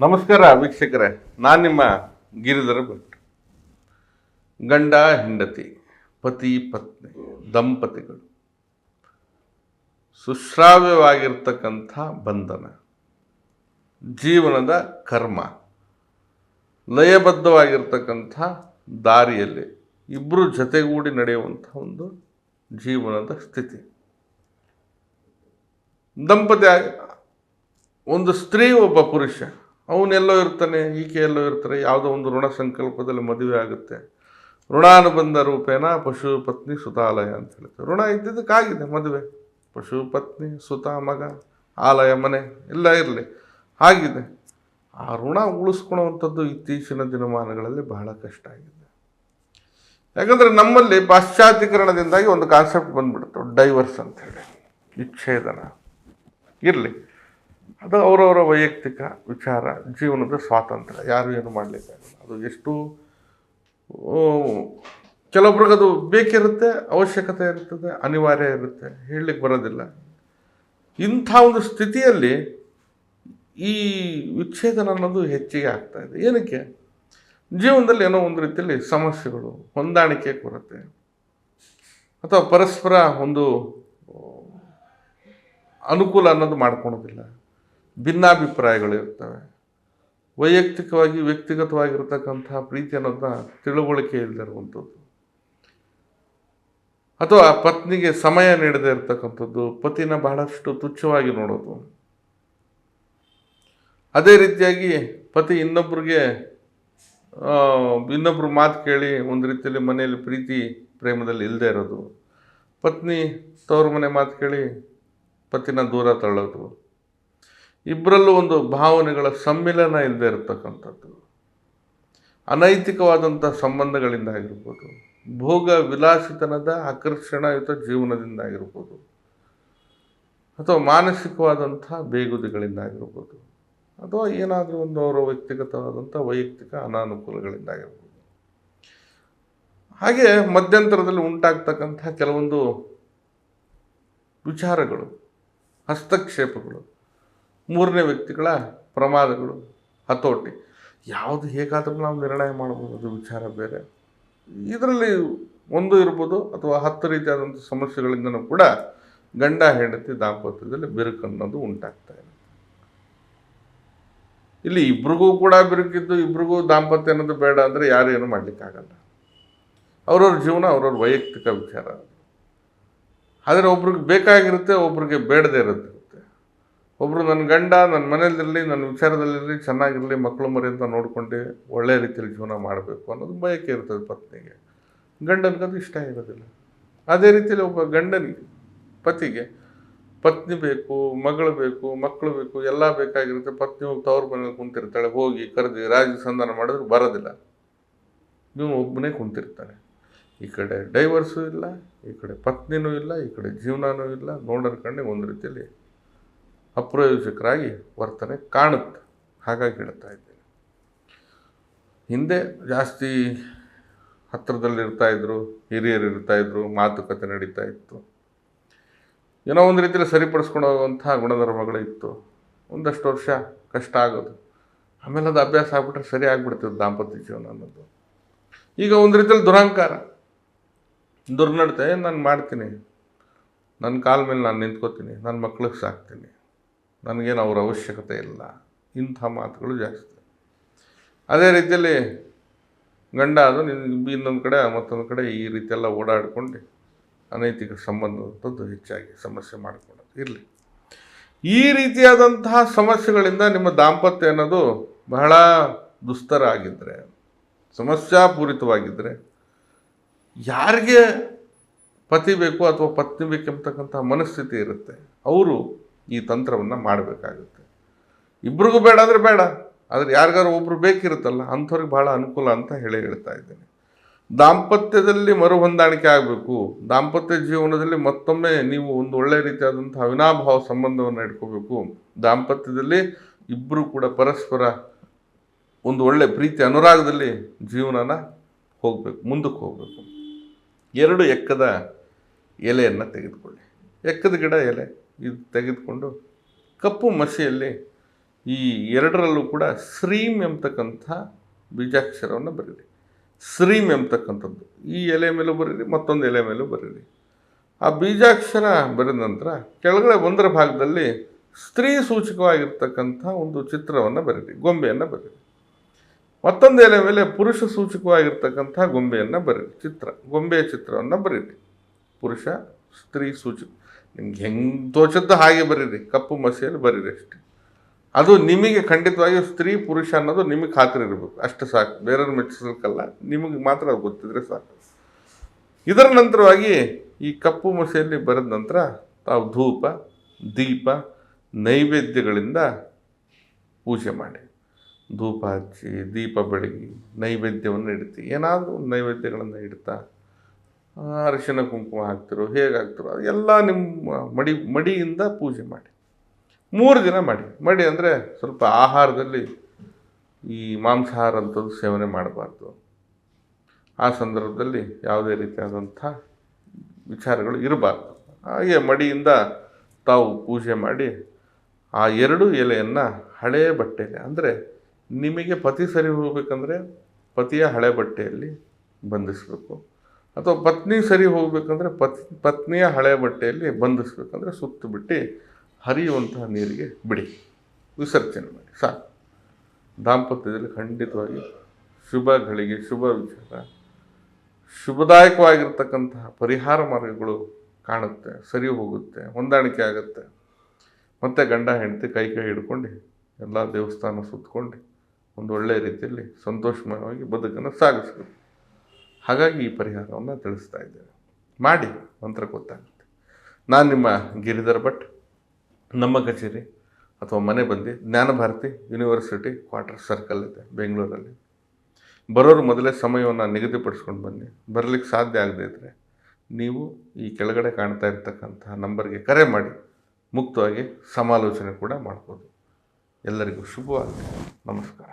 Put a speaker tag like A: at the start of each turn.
A: ನಮಸ್ಕಾರ ವೀಕ್ಷಕರೇ, ನಾನು ನಿಮ್ಮ ಗಿರಿಧರ ಭಟ್. ಗಂಡ, ಹೆಂಡತಿ, ಪತಿ, ಪತ್ನಿ, ದಂಪತಿಗಳು. ಸುಶ್ರಾವ್ಯವಾಗಿರ್ತಕ್ಕಂಥ ಬಂಧನ. ಜೀವನದ ಕರ್ಮ. ಲಯಬದ್ಧವಾಗಿರ್ತಕ್ಕಂಥ ದಾರಿಯಲ್ಲಿ ಇಬ್ಬರು ಜೊತೆಗೂಡಿ ನಡೆಯುವಂಥ ಒಂದು ಜೀವನದ ಸ್ಥಿತಿ. ದಂಪತಿ ಒಂದು ಸ್ತ್ರೀ ಒಬ್ಬ ಪುರುಷ. ಅವನೆಲ್ಲೋ ಇರ್ತಾನೆ, ಈಕೆ ಎಲ್ಲೋ ಇರ್ತಾರೆ, ಯಾವುದೋ ಒಂದು ಋಣ ಸಂಕಲ್ಪದಲ್ಲಿ ಮದುವೆ ಆಗುತ್ತೆ. ಋಣಾನುಬಂಧ ರೂಪೇನ ಪಶು ಪತ್ನಿ ಸುತಾಲಯ ಅಂತ ಹೇಳ್ತಾರೆ. ಋಣ ಇದ್ದಿದ್ದಕ್ಕಾಗಿದೆ, ಮದುವೆ. ಪಶು ಪತ್ನಿ ಸುತ, ಮಗ, ಆಲಯ, ಮನೆ, ಎಲ್ಲ ಇರಲಿ, ಆಗಿದೆ. ಆ ಋಣ ಉಳಿಸ್ಕೊಳ್ಳುವಂಥದ್ದು ಇತ್ತೀಚಿನ ದಿನಮಾನಗಳಲ್ಲಿ ಬಹಳ ಕಷ್ಟ ಆಗಿದೆ. ಯಾಕಂದರೆ ನಮ್ಮಲ್ಲಿ ಪಾಶ್ಚಾತ್ಯಕರಣದಿಂದಾಗಿ ಒಂದು ಕಾನ್ಸೆಪ್ಟ್ ಬಂದ್ಬಿಡ್ತು ಡೈವರ್ಸ್ ಅಂತ ಹೇಳಿ. ವಿಚ್ಛೇದನ. ಇರಲಿ. ಅದು ಅವರವರ ವೈಯಕ್ತಿಕ ವಿಚಾರ, ಜೀವನದ ಸ್ವಾತಂತ್ರ್ಯ. ಯಾರು ಏನು ಮಾಡಲಿಕ್ಕಾಗಲ್ಲ. ಅದು ಎಷ್ಟು ಕೆಲವೊಬ್ರಿಗೆ ಅದು ಬೇಕಿರುತ್ತೆ, ಅವಶ್ಯಕತೆ ಇರುತ್ತದೆ ಅನಿವಾರ್ಯ ಇರುತ್ತೆ, ಹೇಳಲಿಕ್ಕೆ ಬರೋದಿಲ್ಲ. ಇಂಥ ಒಂದು ಸ್ಥಿತಿಯಲ್ಲಿ ಈ ವಿಚ್ಛೇದನ ಅನ್ನೋದು ಹೆಚ್ಚಿಗೆ ಆಗ್ತಾ ಇದೆ. ಏನಕ್ಕೆ? ಜೀವನದಲ್ಲಿ ಏನೋ ಒಂದು ರೀತಿಯಲ್ಲಿ ಸಮಸ್ಯೆಗಳು, ಹೊಂದಾಣಿಕೆ ಕೊರತೆ, ಅಥವಾ ಪರಸ್ಪರ ಒಂದು ಅನುಕೂಲ ಅನ್ನೋದು ಮಾಡ್ಕೊಳೋದಿಲ್ಲ. ಭಿನ್ನಾಭಿಪ್ರಾಯಗಳು ಇರ್ತವೆ ವೈಯಕ್ತಿಕವಾಗಿ ವ್ಯಕ್ತಿಗತವಾಗಿರ್ತಕ್ಕಂಥ ಪ್ರೀತಿ ಅನ್ನೋದನ್ನ ತಿಳುವಳಿಕೆ ಇಲ್ಲದಿರುವಂಥದ್ದು ಅಥವಾ ಪತ್ನಿಗೆ ಸಮಯ ನೀಡದೇ ಇರತಕ್ಕಂಥದ್ದು, ಪತಿನ ಬಹಳಷ್ಟು ತುಚ್ಛವಾಗಿ ನೋಡೋದು. ಅದೇ ರೀತಿಯಾಗಿ ಪತಿ ಇನ್ನೊಬ್ರಿಗೆ ಇನ್ನೊಬ್ಬರು ಮಾತು ಕೇಳಿ ಒಂದು ರೀತಿಯಲ್ಲಿ ಮನೆಯಲ್ಲಿ ಪ್ರೀತಿ, ಪ್ರೇಮದಲ್ಲಿ ಇಲ್ಲದೆ ಇರೋದು. ಪತ್ನಿ ತವ್ರ ಮನೆ ಮಾತು ಕೇಳಿ ಪತಿನ ದೂರ ತಳ್ಳೋದು. ಇಬ್ಬರಲ್ಲೂ ಒಂದು ಭಾವನೆಗಳ ಸಮ್ಮಿಲನ ಇಲ್ಲದೆ ಇರತಕ್ಕಂಥದ್ದು. ಅನೈತಿಕವಾದಂಥ ಸಂಬಂಧಗಳಿಂದ ಆಗಿರ್ಬೋದು, ಭೋಗ ವಿಲಾಸಿತನದ ಆಕರ್ಷಣಯುತ ಜೀವನದಿಂದ ಆಗಿರ್ಬೋದು, ಅಥವಾ ಮಾನಸಿಕವಾದಂಥ ಬೇಗುದಿಗಳಿಂದ ಆಗಿರ್ಬೋದು, ಅಥವಾ ಏನಾದರೂ ಒಂದು ಅವರ ವ್ಯಕ್ತಿಗತವಾದಂಥ ವೈಯಕ್ತಿಕ ಅನಾನುಕೂಲಗಳಿಂದ ಆಗಿರ್ಬೋದು. ಹಾಗೆ ಮಧ್ಯಂತರದಲ್ಲಿ ಉಂಟಾಗ್ತಕ್ಕಂಥ ಕೆಲವೊಂದು ವಿಚಾರಗಳು, ಹಸ್ತಕ್ಷೇಪಗಳು. ಮೂರನೇ ವ್ಯಕ್ತಿಗಳ ಪ್ರಮಾದಗಳು ಹತೋಟಿ. ಯಾವುದು ಹೇಗಾದರೂ ನಾವು ನಿರ್ಣಯ ಮಾಡ್ಬೋದು ಅದು ವಿಚಾರ ಬೇರೆ. ಇದರಲ್ಲಿ ಒಂದು ಇರ್ಬೋದು, ಅಥವಾ ಹತ್ತು ರೀತಿಯಾದಂಥ ಸಮಸ್ಯೆಗಳಿಂದನೂ ಕೂಡ ಗಂಡ ಹೆಂಡತಿ ದಾಂಪತ್ಯದಲ್ಲಿ ಬಿರುಕು ಅನ್ನೋದು ಉಂಟಾಗ್ತಾ ಇದೆ. ಇಲ್ಲಿ ಇಬ್ರಿಗೂ ಕೂಡ ಬಿರುಕಿದ್ದು, ಇಬ್ರಿಗೂ ದಾಂಪತ್ಯ ಅನ್ನೋದು ಬೇಡ ಅಂದರೆ ಯಾರು ಏನು ಮಾಡಲಿಕ್ಕಾಗಲ್ಲ. ಅವ್ರವ್ರ ಜೀವನ, ಅವ್ರವ್ರ ವೈಯಕ್ತಿಕ ವಿಚಾರ. ಆದರೆ ಒಬ್ರಿಗೆ ಬೇಕಾಗಿರುತ್ತೆ, ಒಬ್ರಿಗೆ ಬೇಡದೇ ಇರುತ್ತೆ. ಒಬ್ಬರು ನನ್ನ ಗಂಡ ನನ್ನ ಮನೇಲಿರಲಿ ನನ್ನ ವಿಚಾರದಲ್ಲಿರಲಿ, ಚೆನ್ನಾಗಿರಲಿ, ಮಕ್ಕಳು ಮರಿ ಅಂತ ನೋಡ್ಕೊಂಡು ಒಳ್ಳೆಯ ರೀತಿಯಲ್ಲಿ ಜೀವನ ಮಾಡಬೇಕು ಅನ್ನೋದು ಬಯಕೆ ಇರ್ತದೆ ಪತ್ನಿಗೆ. ಗಂಡನಿಗದು ಇಷ್ಟ ಇರೋದಿಲ್ಲ. ಅದೇ ರೀತಿಯಲ್ಲಿ ಒಬ್ಬ ಗಂಡನಿಗೆ, ಪತಿಗೆ ಪತ್ನಿ ಬೇಕು, ಮಗಳು ಬೇಕು, ಮಕ್ಕಳು ಬೇಕು, ಎಲ್ಲ ಬೇಕಾಗಿರುತ್ತೆ. ಪತ್ನಿ ಹೋಗಿ ತವ್ರ ಮನೇಲಿ ಕುಂತಿರ್ತಾಳೆ, ಹೋಗಿ ಕರೆದು ರಾಜಿ ಸಂಧಾನ ಮಾಡಿದ್ರೆ ಬರೋದಿಲ್ಲ. ಇವನು ಒಬ್ಬನೇ ಕುಂತಿರ್ತಾನೆ. ಈ ಕಡೆ ಡೈವರ್ಸು ಇಲ್ಲ, ಈ ಕಡೆ ಪತ್ನಿನೂ ಇಲ್ಲ, ಈ ಕಡೆ ಜೀವನನೂ ಇಲ್ಲ. ನೋಡೋರ ಒಂದು ರೀತಿಯಲ್ಲಿ ಅಪ್ರಯೋಜಕರಾಗಿ ವರ್ತನೆ ಕಾಣುತ್ತೆ. ಹಾಗಾಗಿ ಹೇಳ್ತಾ ಇದ್ದೇನೆ. ಹಿಂದೆ ಜಾಸ್ತಿ ಹತ್ತಿರದಲ್ಲಿರ್ತಾಯಿದ್ರು ಇರ್ತಾ ಇದ್ರು, ಹಿರಿಯರು ಇರ್ತಾಯಿದ್ರು ಮಾತುಕತೆ ನಡೀತಾ ಇತ್ತು. ಏನೋ ಒಂದು ರೀತಿಯಲ್ಲಿ ಸರಿಪಡಿಸ್ಕೊಂಡು ಹೋಗುವಂಥ ಗುಣಧರ್ಮಗಳು ಇತ್ತು. ಒಂದಷ್ಟು ವರ್ಷ ಕಷ್ಟ ಆಗೋದು. ಆಮೇಲೆ ಅದು ಅಭ್ಯಾಸ ಆಗ್ಬಿಟ್ರೆ ಸರಿ ಆಗಿಬಿಡ್ತಿದ್ದು ದಾಂಪತ್ಯ ಜೀವನ ಅನ್ನೋದು. ಈಗ ಒಂದು ರೀತಿಯಲ್ಲಿ ದುರಹಂಕಾರ. ದುರ್ನಡತೆ, ನಾನು ಮಾಡ್ತೀನಿ. ನನ್ನ ಕಾಲ ಮೇಲೆ ನಾನು ನಿಂತ್ಕೋತೀನಿ. ನನ್ನ ಮಕ್ಳಿಗೆ ಸಾಕ್ತೀನಿ. ನನಗೇನು ಅವ್ರ ಅವಶ್ಯಕತೆ ಇಲ್ಲ. ಇಂಥ ಮಾತುಗಳು ಜಾಸ್ತಿ. ಅದೇ ರೀತಿಯಲ್ಲಿ ಗಂಡ ಅದು ನಿನ್ನ ಇನ್ನೊಂದು ಕಡೆ, ಮತ್ತೊಂದು ಕಡೆ ಈ ರೀತಿಯೆಲ್ಲ ಓಡಾಡಿಕೊಂಡು ಅನೈತಿಕ ಸಂಬಂಧದಂಥದ್ದು ಹೆಚ್ಚಾಗಿ ಸಮಸ್ಯೆ ಮಾಡಿಕೊಳ್ಳೋದು ಇರಲಿ. ಈ ರೀತಿಯಾದಂತಹ ಸಮಸ್ಯೆಗಳಿಂದ ನಿಮ್ಮ ದಾಂಪತ್ಯ ಅನ್ನೋದು ಬಹಳ ದುಸ್ತರ ಆಗಿದ್ದರೆ ಸಮಸ್ಯಾಪೂರಿತವಾಗಿದ್ದರೆ ಯಾರಿಗೆ ಪತಿ ಬೇಕು ಅಥವಾ ಪತ್ನಿ ಬೇಕೆಂಬತಕ್ಕಂಥ ಮನಸ್ಥಿತಿ ಇರುತ್ತೆ. ಅವರು ಈ ತಂತ್ರವನ್ನು ಮಾಡಬೇಕಾಗುತ್ತೆ. ಇಬ್ರಿಗೂ ಬೇಡ ಅಂದರೆ ಬೇಡ, ಆದರೆ ಯಾರಿಗಾರು ಒಬ್ಬರು ಬೇಕಿರುತ್ತಲ್ಲ, ಅಂಥವ್ರಿಗೆ ಭಾಳ ಅನುಕೂಲ ಅಂತ ಹೇಳಿ ಹೇಳ್ತಾ ಇದ್ದೇನೆ. ದಾಂಪತ್ಯದಲ್ಲಿ ಮರುಹೊಂದಾಣಿಕೆ ಆಗಬೇಕು. ದಾಂಪತ್ಯ ಜೀವನದಲ್ಲಿ ಮತ್ತೊಮ್ಮೆ ನೀವು ಒಂದು ಒಳ್ಳೆಯ ರೀತಿಯಾದಂಥ ಅವಿನಾಭಾವ ಸಂಬಂಧವನ್ನು ಇಟ್ಕೋಬೇಕು. ದಾಂಪತ್ಯದಲ್ಲಿ ಇಬ್ಬರು ಕೂಡ ಪರಸ್ಪರ ಒಂದು ಒಳ್ಳೆ ಪ್ರೀತಿ ಅನುರಾಗದಲ್ಲಿ ಜೀವನನ ಹೋಗಬೇಕು, ಮುಂದಕ್ಕೆ ಹೋಗಬೇಕು. ಎರಡು ಎಕ್ಕದ ಎಲೆಯನ್ನು ತೆಗೆದುಕೊಳ್ಳಿ. ಎಕ್ಕದ ಗಿಡ ಎಲೆ. ಇದು ತೆಗೆದುಕೊಂಡು ಕಪ್ಪು ಮಸಿಯಲ್ಲಿ ಈ ಎರಡರಲ್ಲೂ ಕೂಡ ಶ್ರೀಮ್ ಎಂಬತಕ್ಕಂಥ ಬೀಜಾಕ್ಷರವನ್ನು ಬರೀರಿ. ಶ್ರೀಮ್ ಎಂಬತಕ್ಕಂಥದ್ದು. ಈ ಎಲೆ ಮೇಲೂ ಬರೀರಿ, ಮತ್ತೊಂದು ಎಲೆ ಮೇಲೂ ಬರೀರಿ. ಆ ಬೀಜಾಕ್ಷರ ಬರೆದ ನಂತರ ಕೆಳಗಡೆ ಒಂದರ ಭಾಗದಲ್ಲಿ ಸ್ತ್ರೀ ಸೂಚಕವಾಗಿರ್ತಕ್ಕಂಥ ಒಂದು ಚಿತ್ರವನ್ನು ಬರೀರಿ, ಗೊಂಬೆಯನ್ನು ಬರೀರಿ. ಮತ್ತೊಂದು ಎಲೆ ಮೇಲೆ ಪುರುಷ ಸೂಚಕವಾಗಿರ್ತಕ್ಕಂಥ ಗೊಂಬೆಯನ್ನು ಬರೀರಿ, ಚಿತ್ರ, ಗೊಂಬೆಯ ಚಿತ್ರವನ್ನು ಬರೀರಿ. ಪುರುಷ, ಸ್ತ್ರೀ ಸೂಚಕ. ನಿಮ್ಗೆ ಹೆಂಗೆ ತೋಚದ್ದು ಹಾಗೆ ಬರೀರಿ, ಕಪ್ಪು ಮಸಿಯಲ್ಲಿ ಬರೀರಿ ಅಷ್ಟೇ. ಅದು ನಿಮಗೆ ಖಂಡಿತವಾಗಿ ಸ್ತ್ರೀ ಪುರುಷ ಅನ್ನೋದು ನಿಮಗೆ ಖಾತ್ರಿ ಇರಬೇಕು. ಅಷ್ಟು ಸಾಕು. ಬೇರೆಯವ್ರು ಮೆಚ್ಚಿಸಲಿಕ್ಕಲ್ಲ ನಿಮಗೆ ಮಾತ್ರ ಅದು ಗೊತ್ತಿದ್ರೆ ಸಾಕು. ಇದರ ನಂತರವಾಗಿ ಈ ಕಪ್ಪು ಮಸೆಯಲ್ಲಿ ಬರೆದ ನಂತರ ತಾವು ಧೂಪ, ದೀಪ, ನೈವೇದ್ಯಗಳಿಂದ ಪೂಜೆ ಮಾಡಿ. ಧೂಪ ಹಚ್ಚಿ, ದೀಪ ಬೆಳಗಿ, ನೈವೇದ್ಯವನ್ನು ಇಡ್ತಿ. ಏನಾದರೂ ನೈವೇದ್ಯಗಳನ್ನು ಇಡ್ತಾ ಅರಿಶಿನ ಕುಂಕುಮ ಹಾಕ್ತಿರೋ, ಹೇಗೆ ಹಾಕ್ತಿರೋ, ಎಲ್ಲ ನಿಮ್ಮ ಮಡಿ, ಮಡಿಯಿಂದ ಪೂಜೆ ಮಾಡಿ. ಮೂರು ದಿನ ಮಾಡಿ. ಮಡಿ ಅಂದರೆ ಸ್ವಲ್ಪ ಆಹಾರದಲ್ಲಿ ಈ ಮಾಂಸಾಹಾರ ಅಂಥದ್ದು ಸೇವನೆ ಮಾಡಬಾರ್ದು. ಆ ಸಂದರ್ಭದಲ್ಲಿ ಯಾವುದೇ ರೀತಿಯಾದಂಥ ವಿಚಾರಗಳು ಇರಬಾರ್ದು. ಹಾಗೆ ಮಡಿಯಿಂದ ತಾವು ಪೂಜೆ ಮಾಡಿ ಆ ಎರಡು ಎಲೆಯನ್ನು ಹಳೆಯ ಬಟ್ಟೆಯಲ್ಲಿ, ಅಂದರೆ ನಿಮಗೆ ಪತಿ ಸರಿ ಹೋಗಬೇಕಂದ್ರೆ ಪತಿಯ ಹಳೆ ಬಟ್ಟೆಯಲ್ಲಿ ಬಂಧಿಸಬೇಕು. ಅಥವಾ ಪತ್ನಿ ಸರಿ ಹೋಗಬೇಕಂದ್ರೆ ಪತ್, ಪತ್ನಿಯ ಹಳೆ ಬಟ್ಟೆಯಲ್ಲಿ ಬಂಧಿಸ್ಬೇಕಂದ್ರೆ ಸುತ್ತು ಬಿಟ್ಟು ಹರಿಯುವಂತಹ ನೀರಿಗೆ ಬಿಡಿ. ವಿಸರ್ಜನೆ ಮಾಡಿ, ಸಾಕು. ದಾಂಪತ್ಯದಲ್ಲಿ ಖಂಡಿತವಾಗಿ ಶುಭ ಗಳಿಗೆ ಶುಭ ವಿಚಾರ, ಶುಭದಾಯಕವಾಗಿರ್ತಕ್ಕಂತಹ ಪರಿಹಾರ ಮಾರ್ಗಗಳು ಕಾಣುತ್ತೆ, ಸರಿ ಹೋಗುತ್ತೆ, ಹೊಂದಾಣಿಕೆ ಆಗುತ್ತೆ. ಮತ್ತು ಗಂಡ, ಹೆಂಡತಿ ಕೈ ಕೈ ಹಿಡ್ಕೊಂಡು ಎಲ್ಲ ದೇವಸ್ಥಾನ ಸುತ್ತಕೊಂಡು ಒಂದು ಒಳ್ಳೆಯ ರೀತಿಯಲ್ಲಿ ಸಂತೋಷಮಯವಾಗಿ ಬದುಕನ್ನು ಸಾಗಿಸ್ಬೇಕು. ಹಾಗಾಗಿ ಈ ಪರಿಹಾರವನ್ನು ತಿಳಿಸ್ತಾ ಇದ್ದೇವೆ ಮಾಡಿ ಮಂತ್ರ ಗೊತ್ತಾಗುತ್ತೆ. ನಾನು ನಿಮ್ಮ ಗಿರಿಧರ್ ಭಟ್, ನಮ್ಮ ಕಚೇರಿ ಅಥವಾ ಮನೆ ಬಂದು ಜ್ಞಾನಭಾರತಿ ಯೂನಿವರ್ಸಿಟಿ ಕ್ವಾರ್ಟರ್ ಸರ್ಕಲ್ ಇದೆ ಬೆಂಗಳೂರಲ್ಲಿ. ಬರೋರು ಮೊದಲೇ ಸಮಯವನ್ನು ನಿಗದಿಪಡಿಸ್ಕೊಂಡು ಬನ್ನಿ. ಬರಲಿಕ್ಕೆ ಸಾಧ್ಯ ಆಗದೇ ಇದ್ದರೆ ನೀವು ಈ ಕೆಳಗಡೆ ಕಾಣ್ತಾ ಇರ್ತಕ್ಕಂತಹ ನಂಬರ್ಗೆ ಕರೆ ಮಾಡಿ. ಮುಕ್ತವಾಗಿ ಸಮಾಲೋಚನೆ ಕೂಡ ಮಾಡ್ಬೋದು. ಎಲ್ಲರಿಗೂ ಶುಭವಾಗಲಿ. ನಮಸ್ಕಾರ.